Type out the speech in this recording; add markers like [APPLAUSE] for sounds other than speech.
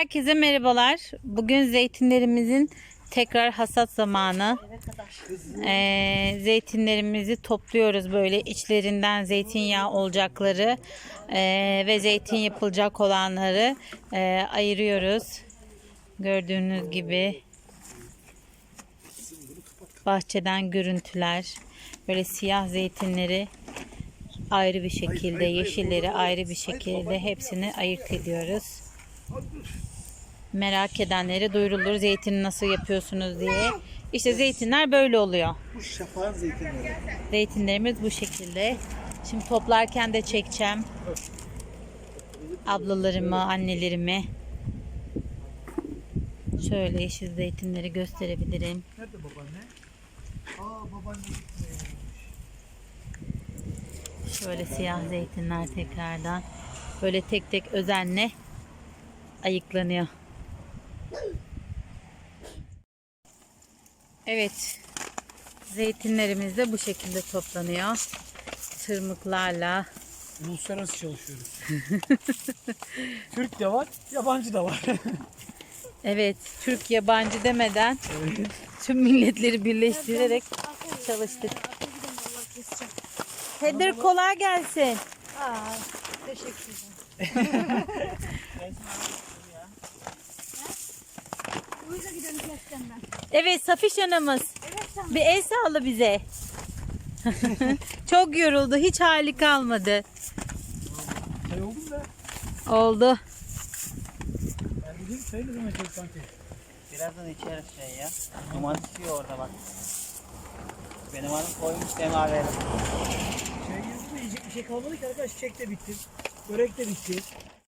Herkese merhabalar. Bugün zeytinlerimizin tekrar hasat zamanı. Ee, zeytinlerimizi topluyoruz böyle içlerinden zeytinyağı olacakları ee, ve zeytin yapılacak olanları ee, ayırıyoruz. Gördüğünüz gibi bahçeden görüntüler. Böyle siyah zeytinleri ayrı bir şekilde, yeşilleri ayrı bir şekilde hepsini ayırt ediyoruz merak edenlere duyurulur zeytini nasıl yapıyorsunuz diye. İşte zeytinler böyle oluyor. Bu şafağın zeytinleri. Zeytinlerimiz bu şekilde. Şimdi toplarken de çekeceğim. Ablalarımı, annelerimi. Şöyle yeşil zeytinleri gösterebilirim. Nerede babaanne? Aa babaanne. Şöyle siyah zeytinler tekrardan. Böyle tek tek özenle ayıklanıyor. Evet. Zeytinlerimiz de bu şekilde toplanıyor. Tırmıklarla. Uluslararası çalışıyoruz. [LAUGHS] Türk de var, yabancı da var. [LAUGHS] Evet, Türk yabancı demeden tüm milletleri birleştirerek çalıştık. Heder kolay gelsin. Aa, teşekkür ederim. [LAUGHS] Evet, Safiş anamız. Evet. Bir el salla bize. [LAUGHS] Çok yoruldu. Hiç hali kalmadı. Şey oldum da. Oldu. Ben dedim sayı ne zaman sanki. Birazdan içeriz şey ya. Duman çıkıyor orada bak. Benim hanım koymuş semaveri. Şey yazdı yiyecek bir şey kalmadı ki arkadaş. Çiçek de bitti. Börek de bitti.